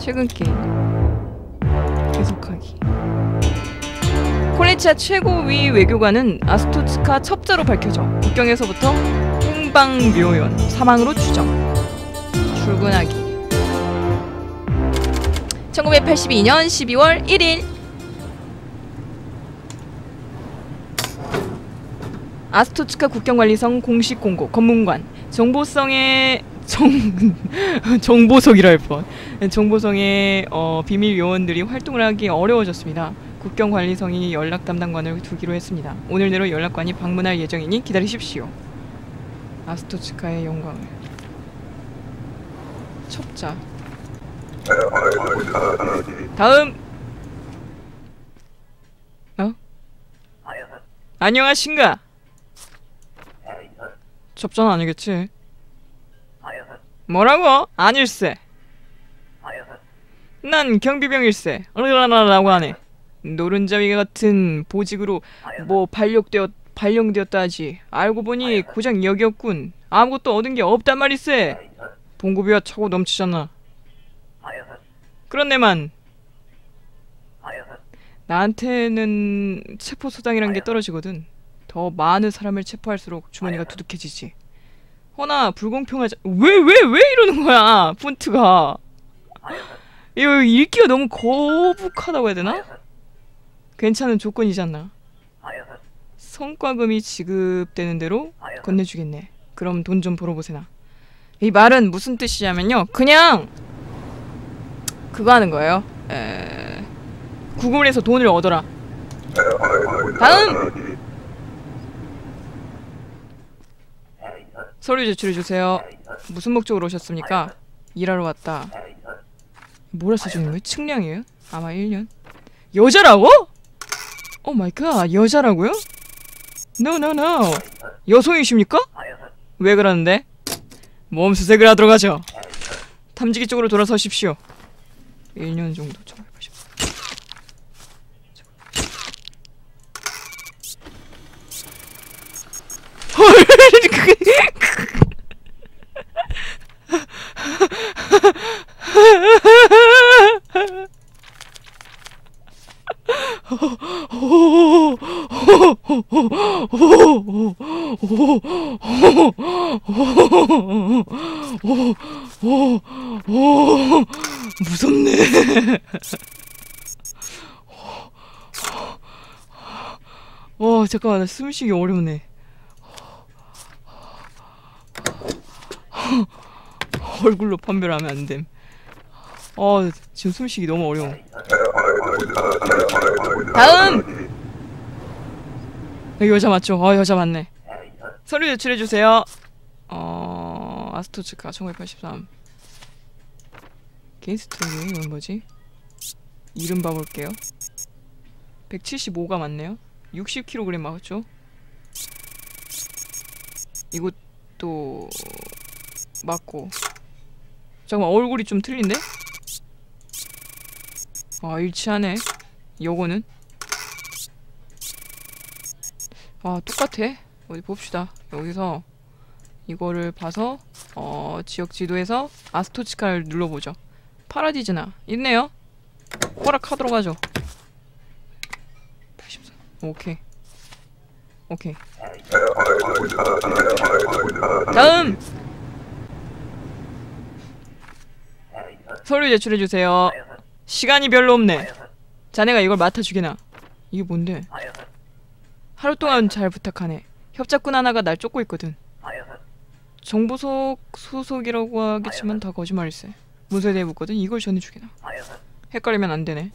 최근 게임 계속하기. 콜레치아 최고위 외교관은 아스토츠카 첩자로 밝혀져 국경에서부터 행방묘연 사망으로 추정. 출근하기. 1982년 12월 1일. 아스토츠카 국경관리성 공식 공고 검문관. 정보성의 정 정보석이라 할 뻔. 정보성의 어, 비밀 요원들이 활동을 하기 어려워졌습니다. 국경관리성이 연락 담당관을 두기로 했습니다. 오늘 내로 연락관이 방문할 예정이니 기다리십시오. 아스토츠카의 영광을. 첩자. 다음. 어? 안녕하신가? 접전 아니겠지? 뭐라고? 아닐세. 난 경비병일세. 으라라라고 하네. 노른자위 같은 보직으로 뭐 발령되었 발령되었다 하지. 알고 보니 고작 여기였군. 아무것도 얻은 게 없단 말이세. 봉급이야 차고 넘치잖아. 그런데만 나한테는 체포 소장이란 게 떨어지거든. 더 많은 사람을 체포할수록 주머니가 두둑해지지. 허나 불공평하지. 왜왜 왜 이러는 거야? 폰트가. 이거 읽기가 너무 거북하다고 해야 되나? 괜찮은 조건이잖아. 성과금이 지급되는 대로 건네주겠네. 그럼 돈 좀 벌어보세나. 이 말은 무슨 뜻이냐면요. 그냥 그거 하는 거예요. 에... 구글에서 돈을 얻어라. 다음 서류 제출해 주세요. 무슨 목적으로 오셨습니까? 일하러 왔다. 뭐라 써주는 거예요? 측량이에요? 아마 1년. 여자라고? 오 마이 갓, 여자라고요? No, no, no. 여성이십니까? 왜 그러는데? 몸 수색을 하도록 하죠. 탐지기 쪽으로 돌아서십시오. 1년 정도 정해보십시오. 헐, 무섭네. 와 잠깐만 나 숨쉬기 어렵네. 얼굴로 판별하면 안 됨. 어 지금 숨쉬기 너무 어려워. 다음 여기 여자 맞죠? 어 여자 맞네. 서류 제출해 주세요. 어 아스토츠카 1983. 게스트로그 이건 뭐지? 이름 봐볼게요. 175가 맞네요. 60kg 맞죠? 이것도 맞고 잠깐만 얼굴이 좀 틀린데? 아 일치하네. 요거는? 아 똑같아. 어디 봅시다. 여기서 이거를 봐서 어 지역 지도에서 아스토치카를 눌러보죠. 파라디즈나. 있네요. 허락하도록 하죠. 84 오케이. 오케이. 다음! 서류 제출해주세요 시간이 별로 없네. 자네가 이걸 맡아주게나. 이게 뭔데? 하루 동안 잘 부탁하네. 협작꾼 하나가 날 쫓고 있거든. 정보석 소속이라고 하겠지만 다 거짓말일세. 문서에 대해 묻거든. 이걸 전해주게나. 헷갈리면 안 되네.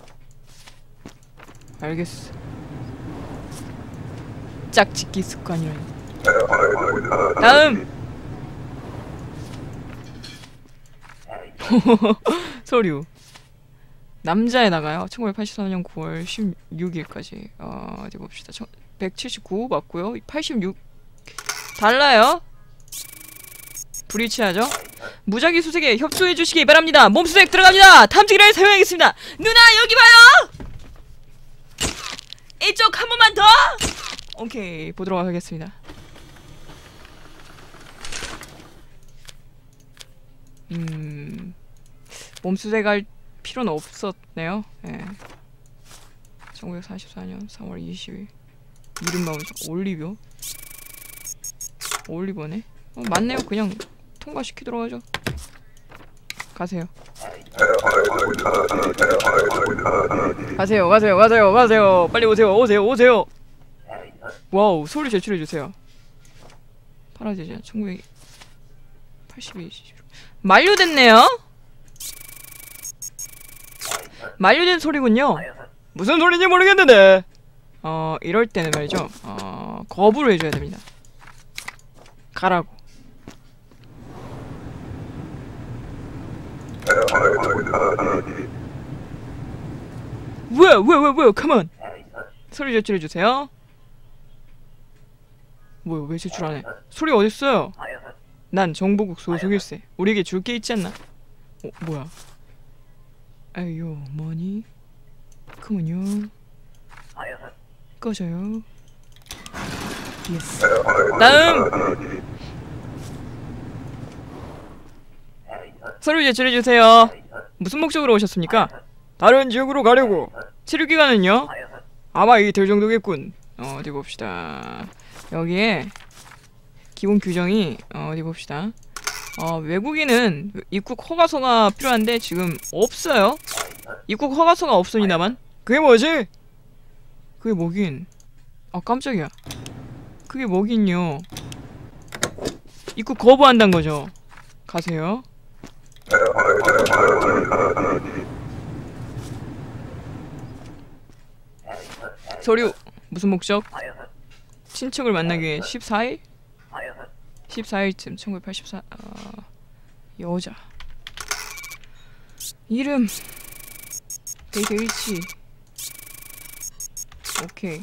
알겠어. 짝짓기 습관이라니. 다음! 서류 남자에 나가요. 1983년 9월 16일까지. 어, 어디 봅시다. 179 맞고요. 86 달라요. 불일치하죠? 무작위 수색에 협조해 주시기 바랍니다. 몸수색 들어갑니다. 탐지기를 사용하겠습니다. 누나 여기 봐요! 이쪽 한 번만 더! 오케이 보도록 하겠습니다. 음 몸수색할 필요는 없었네요. 예. 1944년 3월 20일 이름 나오죠. 올리브. 올리버네. 어, 맞네요. 그냥 통과시키도록 하죠. 가세요. 가세요. 가세요. 가세요. 가세요. 빨리 오세요. 오세요. 오세요. 와우 소리 제출해 주세요. 파라제자 1982 만료됐네요. 만료된 소리군요. 무슨 소리인지 모르겠는데. 어 이럴 때는 말이죠. 어 거부를 해줘야 됩니다. 가라고. 왜, 왜, 왜, 왜, 컴온. 소리 제출해 주세요. 뭐야, 왜 제출 안 해? 소리 어딨어요? 난 정보국 소속일세. 우리에게 줄 게 있지 않나? 어, 뭐야? 아유, 뭐니? 컴온요. 꺼져요. 예스. 다음. 서류 제출해 주세요. 무슨 목적으로 오셨습니까? 다른 지역으로 가려고. 치료 기간은요? 아마 이틀 정도겠군. 어, 어디 봅시다. 여기에 기본 규정이 어, 어디 봅시다. 어, 외국인은 입국 허가서가 필요한데 지금 없어요. 입국 허가서가 없습니다만. 그게 뭐지? 그게 뭐긴? 아 깜짝이야. 그게 뭐긴요? 입국 거부한다는 거죠. 가세요. 서류 무슨 목적? 친척을 만나기 위해 14일? 14일쯤 1984 어, 여자. 이름 데이트 일치. 오케이.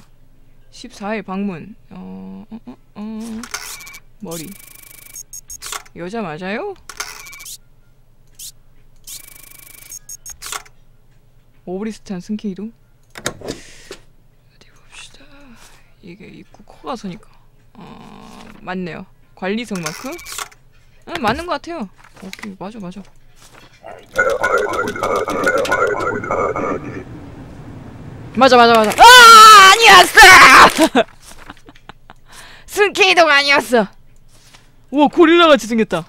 14일 방문. 어, 어, 어, 어. 머리. 여자 맞아요? 오브리스탄 승케이도 어디 봅시다. 이게 입국 허가서니까. 어 맞네요 관리석 마크 응 맞는 것 같아요. 오케이 맞아 맞아. 맞아 맞아 맞아. 아 아니었어! 승케이도가 아니었어. 우와 고릴라 같이 생겼다.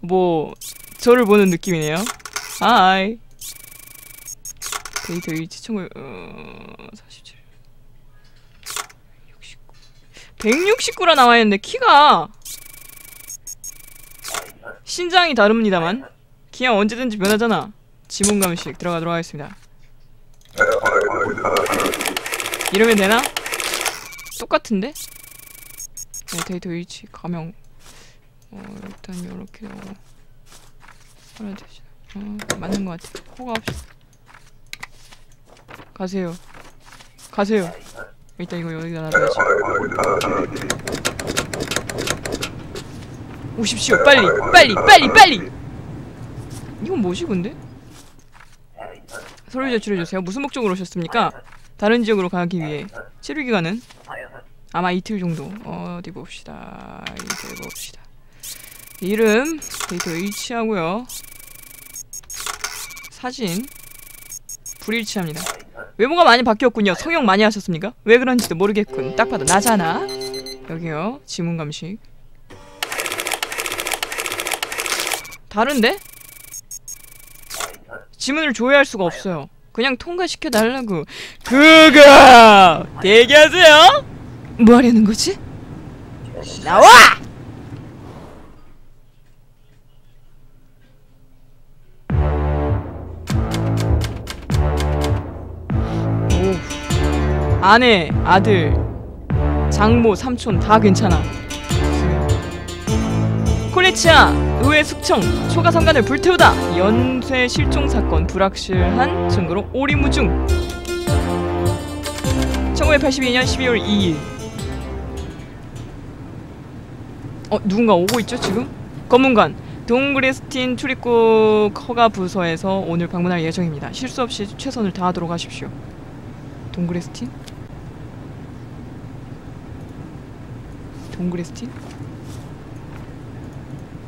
뭐 저를 보는 느낌이네요. 하이. 데이터 일치 총을 어... 47 69 169라 나와있는데 키가 신장이 다릅니다만 키야 언제든지 변하잖아. 지문감식 들어가도록 하겠습니다. 이러면 되나? 똑같은데? 네, 데이터 일치 가명. 어 일단 요렇게 하고 하나 되지 어 맞는 것 같아 허가 없이 가세요. 가세요 일단 이거 여기다 놔둬야지. 오십시오. 빨리 빨리 빨리 빨리! 이건 뭐지 근데? 서류 제출해주세요. 무슨 목적으로 오셨습니까? 다른 지역으로 가기 위해. 치료기간은? 아마 이틀 정도. 어디 봅시다. 이틀 봅시다. 이름 데이터 일치하고요. 사진. 불일치합니다 외모가 많이 바뀌었군요. 성형 많이 하셨습니까? 왜 그런지도 모르겠군. 딱 봐도 나잖아. 여기요. 지문 감식. 다른데? 지문을 조회할 수가 없어요. 그냥 통과시켜 달라고. 그거! 대기하세요! 뭐 하려는 거지? 나와! 아내, 아들, 장모, 삼촌 다 괜찮아. 콜레치아 의회 숙청 초과 상관을 불태우다 연쇄 실종 사건 불확실한 증거로 오리무중 1982년 12월 2일 어 누군가 오고 있죠 지금? 검문관 동그레스틴 출입국 허가 부서에서 오늘 방문할 예정입니다. 실수 없이 최선을 다하도록 하십시오. 동그레스틴? 동그레스틴?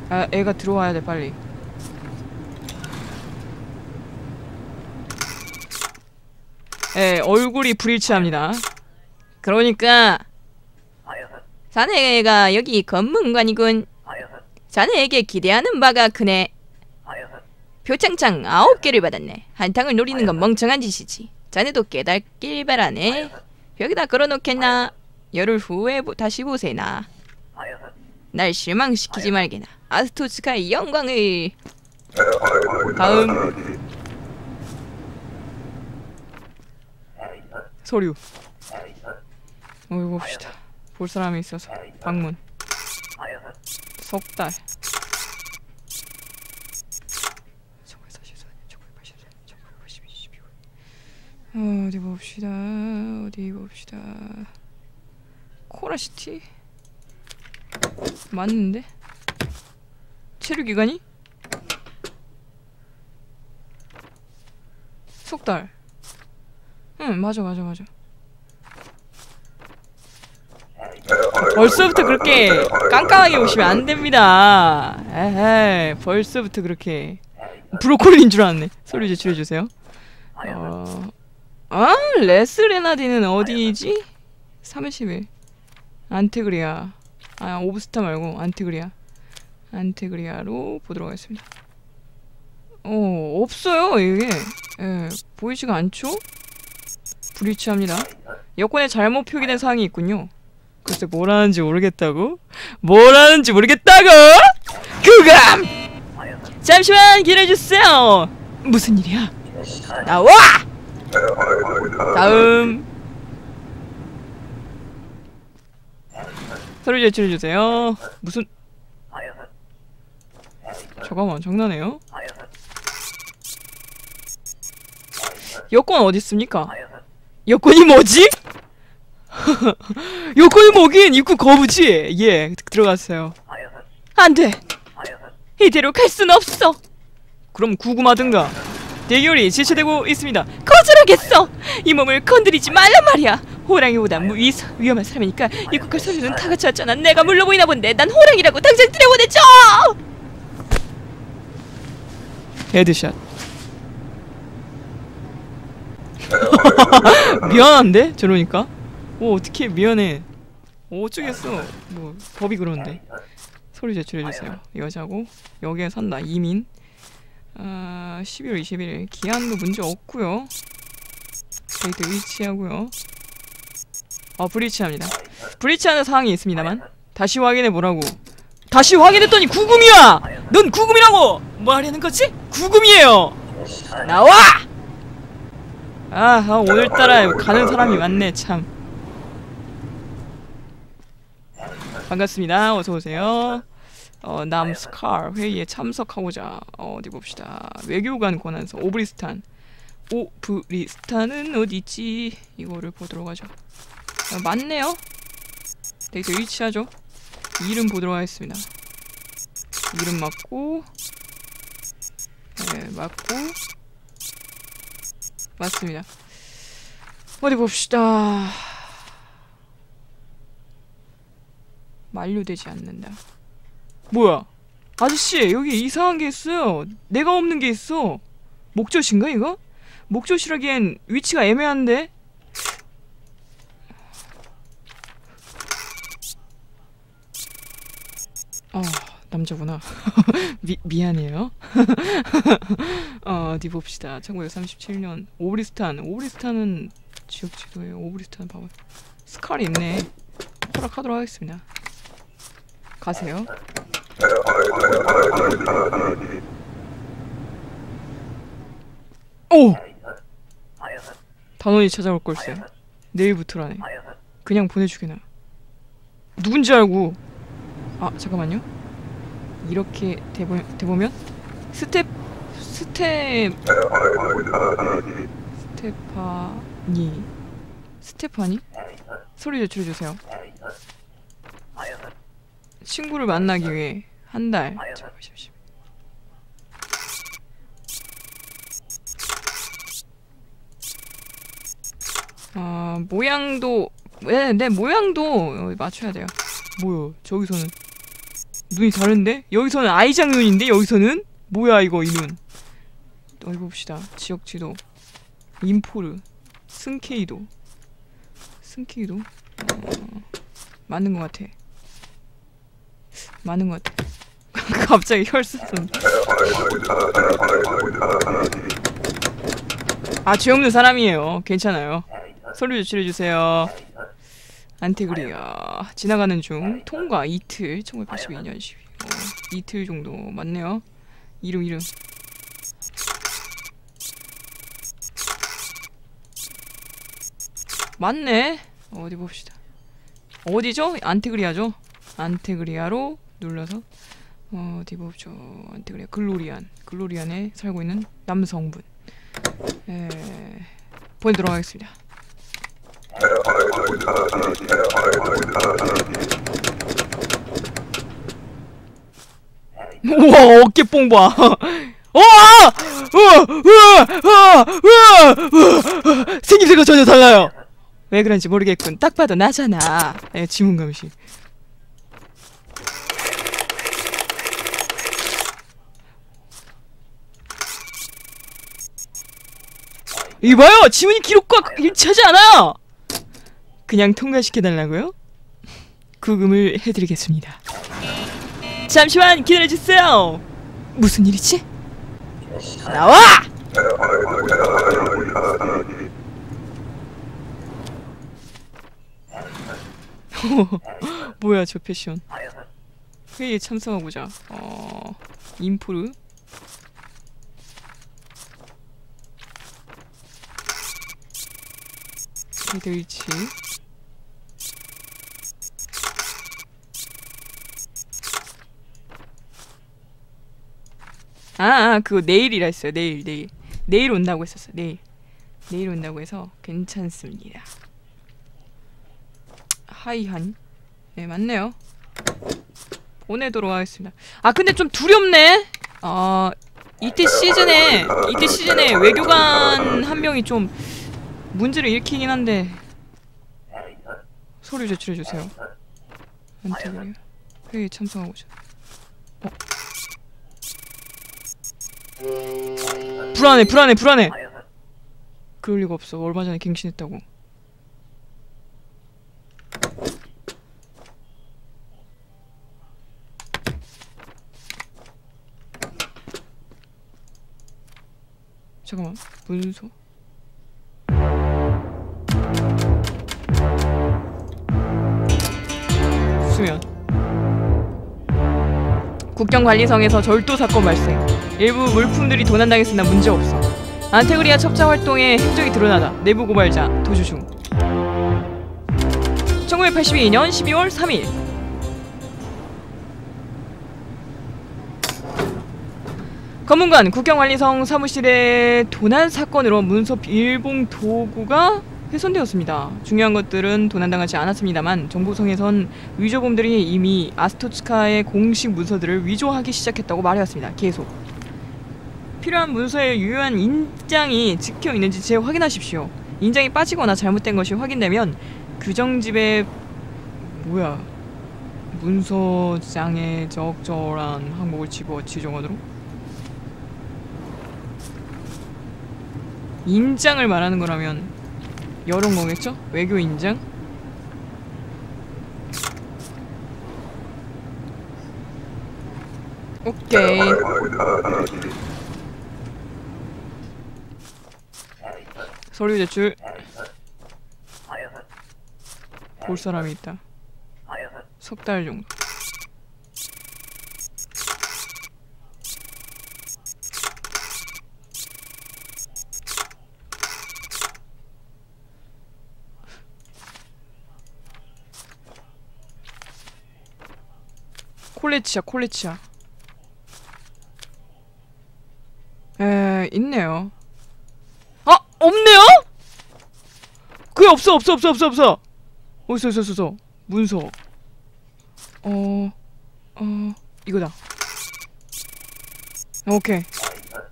아 애가 들어와야 돼 빨리. 예 얼굴이 불일치합니다. 그러니까 자네가 여기 검문관이군. 자네에게 기대하는 바가 크네. 표창장 아홉 개를 받았네. 한탕을 노리는 건 멍청한 짓이지. 자네도 깨닫길 바라네. 여기다 걸어놓겠나? 열흘 후에 보- 다시 보세나. 날 실망시키지 말게나. 아스토츠카의 영광을. 다음 서류. 어이 봅시다. 볼 사람이 있어서 방문. 석 달. 1944년, 1984년, 1982년, 12월. 어디 봅시다. 어디 봅시다. 코라시티? 맞는데? 체류 기간이? 석 달. 응, 맞아, 맞아, 맞아. 벌써부터 그렇게 깜깜하게 오시면 안 됩니다. 에헤이, 벌써부터 그렇게 브로콜리인 줄 알았네. 소리 제출해 주세요. 어, 아, 레스레나디는 어디지? 30일. 안테그리아. 아, 오브스타 말고 안테그리아. 안테그리아로 보도록 하겠습니다. 어, 없어요, 이게. 예, 보이지가 않죠? 불일치합니다. 여권에 잘못 표기된 사항이 있군요. 글쎄 뭘 하는지 모르겠다고? 뭘 하는지 모르겠다고? 그감! 잠시만 기다려주세요! 무슨 일이야? 나와! 다음 서류 제출해주세요 무슨 잠깐만 장난해요? 여권 어디 있습니까? 여권이 뭐지? 여권이 뭐긴 입구 거부지. 예, 들어갔어요. 안 돼. 이대로 갈 순 없어. 그럼 구금하든가. 대결이 지체되고 있습니다. 거절하겠어. 이 몸을 건드리지 말란 말이야. 호랑이보다 무, 위, 위험한 사람이니까 입국할 서류는 다 같이 왔잖아. 내가 물러 보이나 본데 난 호랑이라고 당장 들여보내줘. 헤드샷. 미안한데 저러니까. 오 어떻게 미안해. 오, 어쩌겠어. 뭐 법이 그런데. 소리 제출해주세요. 여자고 여기에 산다 이민. 아 12월 21일 기한도 문제 없고요. 데이트 위치하고요. 어 브리치합니다. 브리치하는 사항이 있습니다만 다시 확인해 보라고. 다시 확인했더니 구금이야. 넌 구금이라고. 뭐 하려는 거지? 구금이에요. 나와. 아, 아 오늘따라 가는 사람이 많네 참. 반갑습니다. 어서 오세요. 어, 남스칼 회의에 참석하고자 어, 어디 봅시다. 외교관 권한서 오브리스탄. 오브리스탄은 어디 있지? 이거를 보도록 하죠. 어, 맞네요. 데이터 일치하죠. 이름 보도록 하겠습니다. 이름 맞고, 네 맞고, 맞습니다. 어디 봅시다. 만료되지 않는다. 뭐야? 아저씨 여기 이상한 게 있어요. 내가 없는 게 있어. 목젖인가 이거? 목젖이라기엔 위치가 애매한데. 어 남자구나. 미 미안해요. 어 어디 봅시다. 1937년 오브리스탄. 오브리스탄은 지역 지도예요. 오브리스탄 봐봐. 스칼이 있네. 허락하도록 하겠습니다. 가세요. 오! 단원이 찾아올 걸세. 내일부터라네. 그냥 보내주게나. 누군지 알고. 아 잠깐만요. 이렇게 돼보, 돼보면 스텝 스텝 스테파니 스테파니 소리 제출해 주세요. 친구를 만나기 위해 한 달. 아 모양도 네, 네 모양도 맞춰야 돼요. 뭐야 저기서는 눈이 다른데? 여기서는 아이작 눈인데? 여기서는? 뭐야 이거 이 눈. 어디 봅시다. 지역 지도. 인포르. 승케이도. 승케이도? 어, 맞는 것 같아. 맞는 것 같아. 갑자기 혈수선 아 죄 없는 사람이에요. 괜찮아요. 서류 제출해주세요 안테그리아 지나가는 중 통과 이틀 1982년 12월 어, 이틀 정도 맞네요. 이름 이름. 맞네. 어디 봅시다. 어디죠? 안테그리아죠? 안테그리아로 눌러서 어, 어디 보죠 안테그리아. 글로리안. 글로리안에 살고 있는 남성분. 에... 보내도록 하겠습니다 우와 어깨 뽕 봐. 우와! 생김새가 전혀 달라요. 왜 그런지 모르겠군. 딱 봐도 나잖아. 예, 지문 감시. 이봐요! 지문이 기록과 일치하지 않아요! 그냥 통과시켜달라고요? 구금을 해드리겠습니다. 잠시만 기다려주세요. 무슨 일이지? 나와! 뭐야 저 패션? 회의에 참석하고자. 어 인프루. 헤드일치. 아, 아 그거 내일이라 했어요. 내일, 내일. 내일 온다고 했었어. 내일. 내일 온다고 해서 괜찮습니다. 하이한. 네, 맞네요. 보내도록 하겠습니다. 아, 근데 좀 두렵네. 어, 이때 시즌에 이때 시즌에 외교관 한 명이 좀 문제를 일으키긴 한데 서류 제출해 주세요. 안테그리아 회의 참석하고자. 어? 불안해 불안해 불안해. 그럴 리가 없어. 얼마 전에 갱신했다고. 잠깐만. 문서? 수면. 국경관리성에서 절도 사건 발생 일부 물품들이 도난당했으나 문제없어 안테그리아 첩자 활동에 행적이 드러나다 내부 고발자 도주 중 1982년 12월 3일 검문관 국경관리성 사무실의 도난 사건으로 문서 일봉 도구가 훼손되었습니다. 중요한 것들은 도난당하지 않았습니다만 정보성에선 위조범들이 이미 아스토츠카의 공식 문서들을 위조하기 시작했다고 말해왔습니다. 계속. 필요한 문서의 유효한 인장이 찍혀 있는지 재확인하십시오. 인장이 빠지거나 잘못된 것이 확인되면 규정집에 뭐야 문서장에 적절한 항목을 집어 지정하도록 인장을 말하는 거라면 여러 거겠죠? 외교 인장? 오케이 서류 제출. 볼 사람이 있다. 석 달 정도. 콜레치아 콜레치아. 에 있네요. 아 없네요? 그게 없어 없어 없어 없어 없어 어딨어 있어 있어 문서 어... 어... 이거다 오케이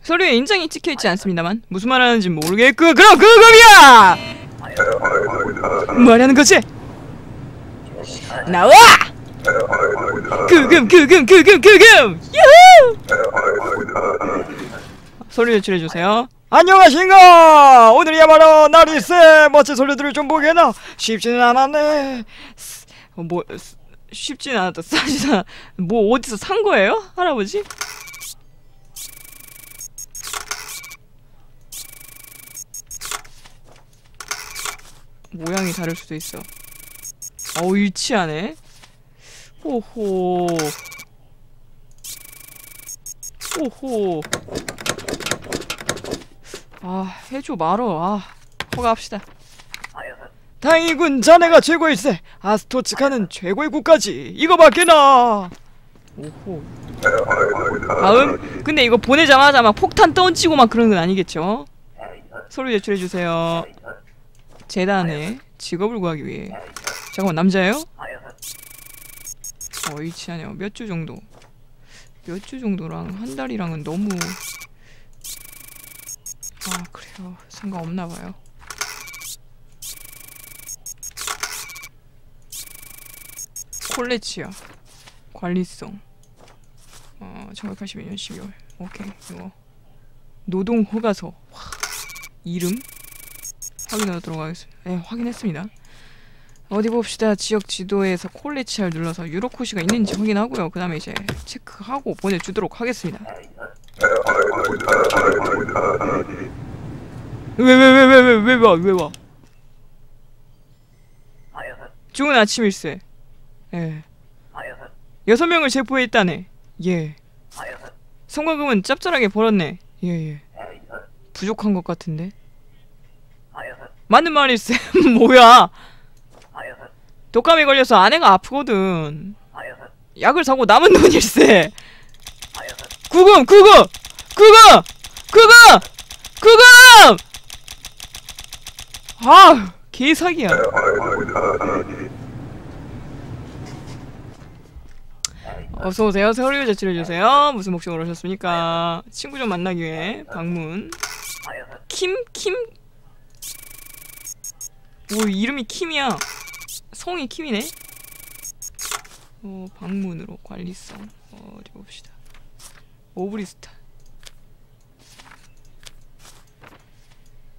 서류에 인장이 찍혀있지 않습니다만 무슨 말 하는지 모르겠고 그럼 그겁이야! 뭐하는 거지? 나와! 그금 그금 그금 그금 유후! 서류 제출해주세요 아 안녕하신가 오늘이야말로 날이 세 멋진 소리들을 좀 보게나 쉽지는 않았네 뭐 쓰- 쉽진 않았다. 않아. 뭐 어디서 산 거예요, 할아버지? 모양이 다를 수도 있어. 어 일치하네. 호호. 호호. 아 해줘 말어. 아 허가합시다. 다행이군 자네가 최고일세 아스토츠카는 최고의 국가지 이거밖에나 오호. 다음. 근데 이거 보내자마자 막 폭탄 던지고 막 그런 건 아니겠죠? 서류 제출해 주세요. 재단에 직업을 구하기 위해. 잠깐만 남자예요? 어 일치하네요. 몇주 정도? 몇 주 정도랑 한 달이랑은 너무 아 그래요. 상관없나 봐요. 콜레치아 관리성 어 1982년 12월 오케이 이거 노동 허가서 와, 이름 확인하도록 하겠습니다. 네 확인했습니다. 어디 봅시다. 지역 지도에서 콜레치아를 눌러서 유로코시가 있는지 확인하고요. 그 다음에 이제 체크하고 보내주도록 하겠습니다. 왜왜왜왜왜왜 와? 왜 와? 좋은 아침 일세. 예. 여섯 명을 체포했다네. 예. 성과금은 짭짤하게 벌었네. 예, 예. 부족한 것 같은데. 맞는 말일세. 뭐야? 독감에 걸려서 아내가 아프거든. 약을 사고 남은 돈일세. 구금, 구금, 구금, 구금, 구금. 아, 개사기야. 어서 오세요. 서류 제출해 주세요. 무슨 목적으로 오셨습니까? 친구 좀 만나기 위해 방문. 킴, 킴. 오 이름이 킴이야. 성이 킴이네. 어 방문으로 관리성 어, 어디 봅시다. 오브리스타.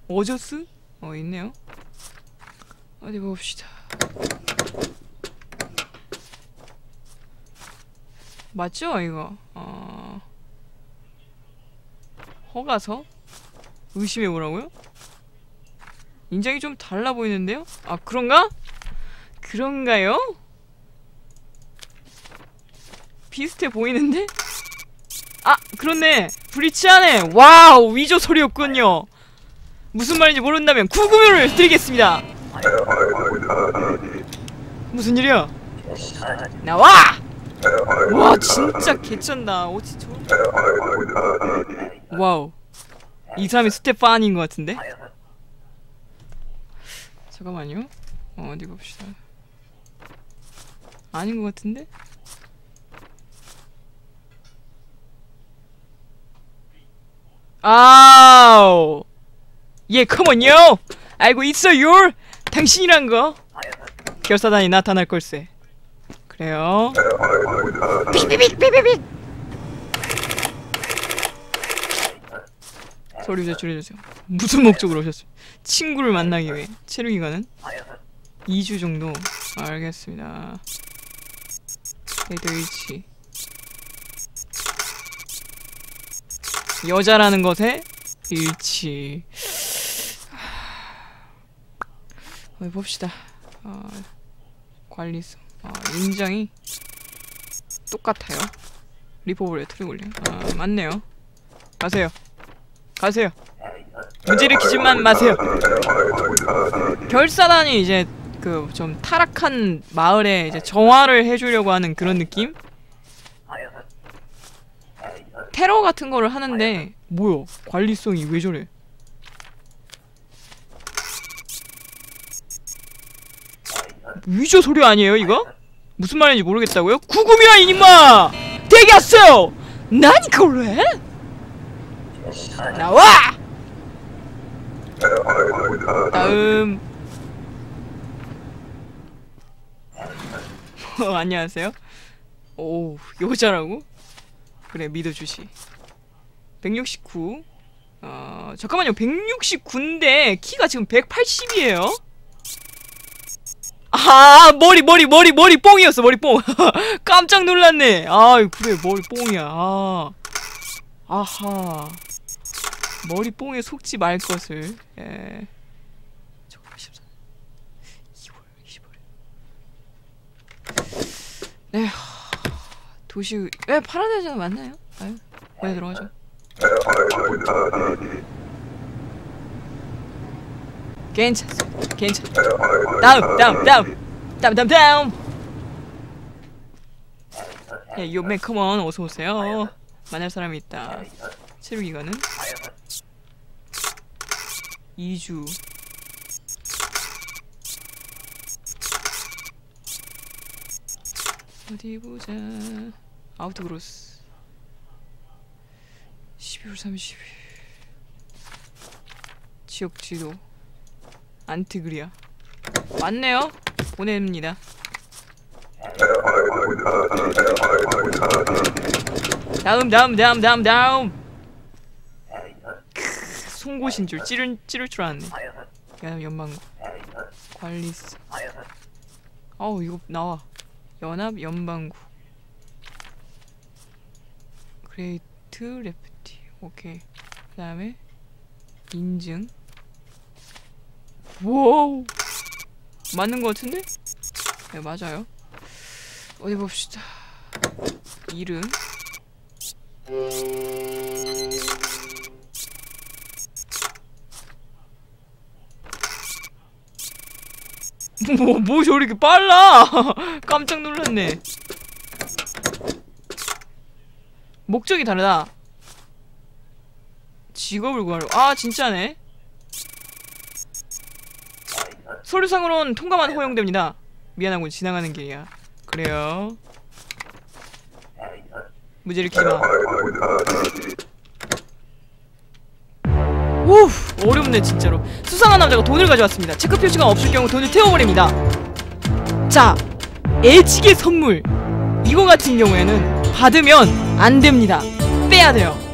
어저스? 어 있네요. 어디 봅시다. 맞죠 이거? 어... 허가서? 의심해 보라고요? 인장이 좀 달라 보이는데요? 아 그런가? 그런가요? 비슷해 보이는데? 아 그렇네 브리치하네 와우 위조 소리였군요 무슨 말인지 모른다면 구금요를 드리겠습니다 무슨 일이야? 나와! 와 진짜 개쩐다 어찌 저 와우 이 사람이 스테파니인 것 같은데? 잠깐만요 어, 어디 봅시다 아닌 것 같은데? 아우 예 컴온요 알고 있어요 당신이란 거. 결사단이 나타날 걸세. 그래요. 삐삐삐삐삐삐 소리 제출해주세요. 무슨 목적으로 오셨어요? 친구를 만나기 위해. 체류 기간은 2주 정도. 알겠습니다. 헤드 일치. 여자라는 것에 일치 어디 봅시다. 어, 관리성. 어, 인장이 똑같아요. 리포블레 트리골리 아 맞네요. 가세요. 가세요. 문제 일으키지만 마세요. 결사단이 이제 그 좀 타락한 마을에 이제 정화를 해주려고 하는 그런 느낌? 테러 같은 거를 하는데 뭐야 관리성이 왜 저래 위조 소리 아니에요 이거? 무슨 말인지 모르겠다고요? 구금이야 이님아! 대기하세요! 나니 그래? 나와! 다음 어, 안녕하세요 오 여자라고? 그래 믿어주시 169 어 잠깐만요 169인데 키가 지금 180이에요 아 머리 머리 머리 머리 뽕이었어 머리 뽕. 깜짝 놀랐네. 아 그래 머리 뽕이야. 아. 아하. 머리 뽕에 속지 말 것을. 예. 저거 14 2월 25일. 네 하, 도시 왜 파라다이스가 맞나요? 아유 왜 들어가죠? 괜찮습니다. 괜찮. 다음, 다음, 다음, 다음, 다음, 다음. 예, 요맨 컴온 어서 오세요. 만날 사람이 있다. 체류 기간은 2주. 어디 보자. 아우트그로스. 12월 30일. 지역 지도. 안티그리아. 맞네요. 보냅니다. 다음 다음 다음 다음 다음. 크, 송곳인 줄 찌를 찌를 줄 알았네. 야 연방구 관리스. 어우 이거 나와. 연합 연방구. 그레이트 레프티. 오케이. 그 다음에 인증. 와우. 맞는 것 같은데? 네 맞아요. 어디 봅시다. 이름. 뭐, 뭐 저렇게 빨라? 깜짝 놀랐네. 목적이 다르다. 직업을 구하려 아 진짜네 서류상으론 통과만 허용됩니다. 미안하고 지나가는 길이야. 그래요. 무지를 키마. 우 어렵네 진짜로. 수상한 남자가 돈을 가져왔습니다. 체크 표시가 없을 경우 돈을 태워버립니다. 자, 애지게 선물. 이거 같은 경우에는 받으면 안 됩니다. 빼야 돼요.